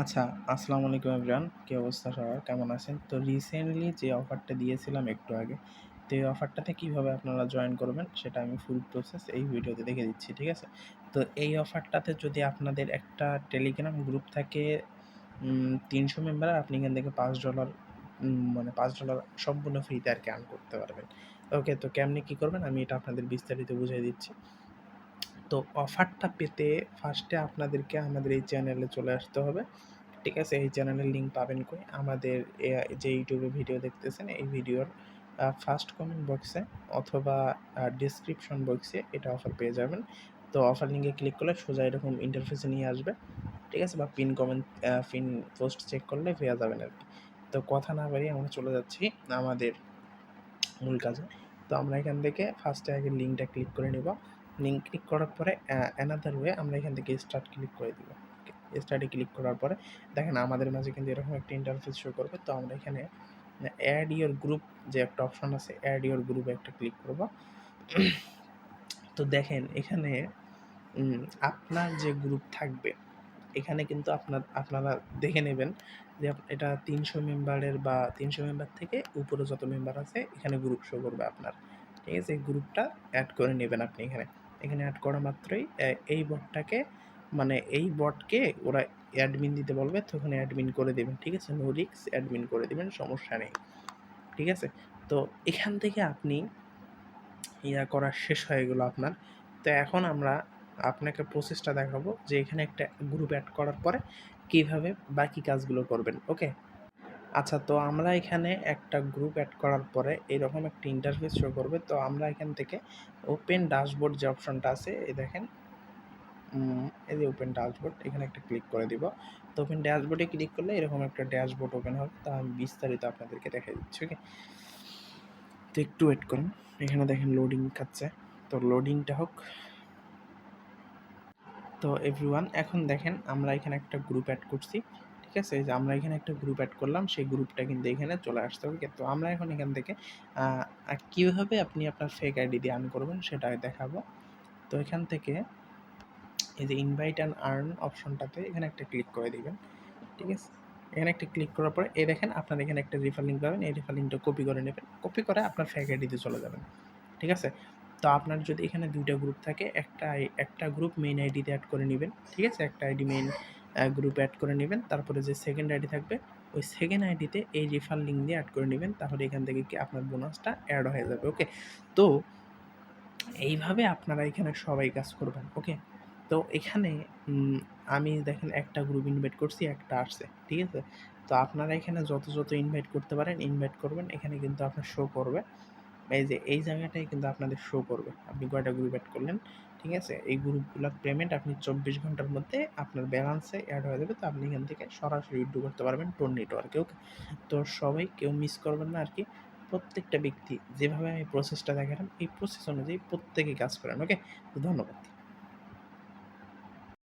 আচ্ছা, আসসালামু আলাইকুম এভরিওয়ান। কী অবস্থা সবার? কেমন আছেন? তো রিসেন্টলি যে অফারটা দিয়েছিলাম একটু আগে, তো এই অফারটাতে কীভাবে আপনারা জয়েন করবেন সেটা আমি ফুল প্রসেস এই ভিডিওতে দেখে দিচ্ছি, ঠিক আছে? তো এই অফারটাতে যদি আপনাদের একটা টেলিগ্রাম গ্রুপ থাকে তিনশো ৩০০ মেম্বার আপনি এখান থেকে পাঁচ ডলার মানে পাঁচ ডলার সম্পূর্ণ ফ্রিতে আর কি আর্ন করতে পারবেন। ওকে, তো কেমনি কী করবেন আমি এটা আপনাদের বিস্তারিত বুঝিয়ে দিচ্ছি। তো অফারটা পেতে ফার্স্টে আপনাদেরকে আমাদের এই চ্যানেলে চলে আসতে হবে। ঠিক আছে? এই চ্যানেলের লিঙ্ক পাবেন কই? আমাদের যে ইউটিউবে ভিডিও দেখতেছেন, এই ভিডিওর ফার্স্ট কমেন্ট বক্সে অথবা ডিসক্রিপশন বক্সে এটা অফার পেয়ে যাবেন। তো অফার লিঙ্কে ক্লিক করলে সোজা এরকম ইন্টারফেসে নিয়ে আসবে। ঠিক আছে? বা pin comment pin post check করলে পেয়ে যাবেন আর কি তো কথা না বাড়িয়ে আমরা চলে যাচ্ছি আমাদের মূল কাজে। তো আমরা এখান থেকে ফার্স্টে আগে লিঙ্কটা ক্লিক করে নিব। লিঙ্ক ক্লিক করার পরে অ্যানাদার ওয়ে আমরা এখান থেকে স্টার্ট ক্লিক করে দিব। স্টার্টে ক্লিক করার পরে, দেখেন আমাদের মাঝে কিন্তু এরকম একটা ইন্টারফেস শো করবে। তো আমরা এখানে অ্যাড ইওর গ্রুপ যে একটা অপশন আছে অ্যাড ইওর গ্রুপে একটা ক্লিক করব। তো দেখেন এখানে আপনার যে গ্রুপ থাকবে, এখানে কিন্তু আপনার, আপনারা দেখে নেবেন যে এটা ৩০০ মেম্বারের বা ৩০০ মেম্বার থেকে উপরে যত মেম্বার আছে, এখানে গ্রুপ শো করবে আপনার। ঠিক আছে? গ্রুপটা অ্যাড করে নেবেন আপনি এখানে। এখানে অ্যাড করা মাত্রই এই বটটাকে মানে এই বটকে ওরা অ্যাডমিন দিতে বলবে, তখন অ্যাডমিন করে দেবেন, ঠিক আছে? নো রিক্স অ্যাডমিন করে দেবেন, সমস্যা নেই। ঠিক আছে? তো এখান থেকে আপনি ইয়া করা শেষ হয়ে গেল আপনার। তো এখন আমরা আপনাকে প্রসেসটা দেখাবো যে এখানে একটা গ্রুপ অ্যাড করার পরে কীভাবে বাকি কাজগুলো করবেন। ওকে? আচ্ছা তো আমরা এখানে একটা গ্রুপ অ্যাড করার পরে এরকম একটা ইন্টারফেস শো করবে। তো আমরা এখান থেকে ওপেন ড্যাশবোর্ড যে অপশনটা আছে, এই দেখেন এই যে ওপেন ড্যাশবোর্ড এখানে একটা ক্লিক করে দিব। তো ওপেন ড্যাশবোর্ডে ক্লিক করলে এরকম একটা ড্যাশবোর্ড ওপেন হবে। তা আমি বিস্তারিত আপনাদেরকে দেখাই দিচ্ছি। ওকে? তো একটু ওয়েট করুন। এখানে দেখেন লোডিং খাচ্ছে। তো লোডিংটা হোক। তো এভরিওয়ান এখন দেখেন আমরা এখানে একটা গ্রুপ অ্যাড করছি। ঠিক আছে? যে আমরা এখানে একটা গ্রুপ অ্যাড করলাম, সেই গ্রুপটা কিন্তু এখানে চলে আসতে হবে তো আমরা এখন এখান থেকে, আ আপনি আপনার ফেক আইডি দিয়ে আর্ন করবেন সেটা দেখাবো। তো এখান থেকে এই যে ইনভাইট অ্যান্ড আর্ন অপশনটাতে এখানে একটা ক্লিক করে দিবেন। ঠিক আছে? এখানে একটা ক্লিক করার পরে, এই দেখেন আপনার এখানে একটা রেফার লিঙ্ক পাবেন। এই রেফার লিঙ্কটা কপি করে নেবেন। কপি করে আপনার ফেক আইডিতে চলে যাবেন। ঠিক আছে? তো আপনার যদি এখানে দুইটা গ্রুপ থাকে, একটা একটা গ্রুপ মেইন আইডিতে অ্যাড করে নেবেন, ঠিক আছে? একটা আইডি মেইন গ্রুপে এড করে নিবেন। তারপরে যে সেকেন্ড আইডি থাকবে ওই সেকেন্ড আইডিতে এই রেফার লিঙ্ক দিয়ে এড করে নিবেন। তাহলে এখান থেকে কি আপনার বোনাসটা এড হয়ে যাবে। ওকে? তো এইভাবে আপনারা এখানে সবাই কাজ করবেন। ওকে? তো এখানে আমি দেখেন একটা গ্রুপ ইনভাইট করছি, একটা আসছে। ঠিক আছে? তো আপনারা এখানে যত, যত ইনভাইট করতে পারেন ইনভাইট করবেন। এখানে কিন্তু আপনার শো করবে। এই যে, এই জায়গাটাই কিন্তু আপনাদের শো করবে। আপনি কয়টা গ্রুপ অ্যাড করলেন। ঠিক আছে? এই গ্রুপগুলোর পেমেন্ট আপনি ২৪ ঘণ্টার মধ্যে আপনার ব্যালেন্সে অ্যাড হয়ে যাবে। তো আপনি এখান থেকে সরাসরি উইডো করতে পারবেন টোন নেটওয়ার্কে। ওকে? তো সবাই কেউ মিস করবেন না আর কি প্রত্যেকটা ব্যক্তি যেভাবে আমি প্রসেসটা দেখালাম, এই প্রসেস অনুযায়ী প্রত্যেকেই কাজ করেন। ওকে? তো ধন্যবাদ।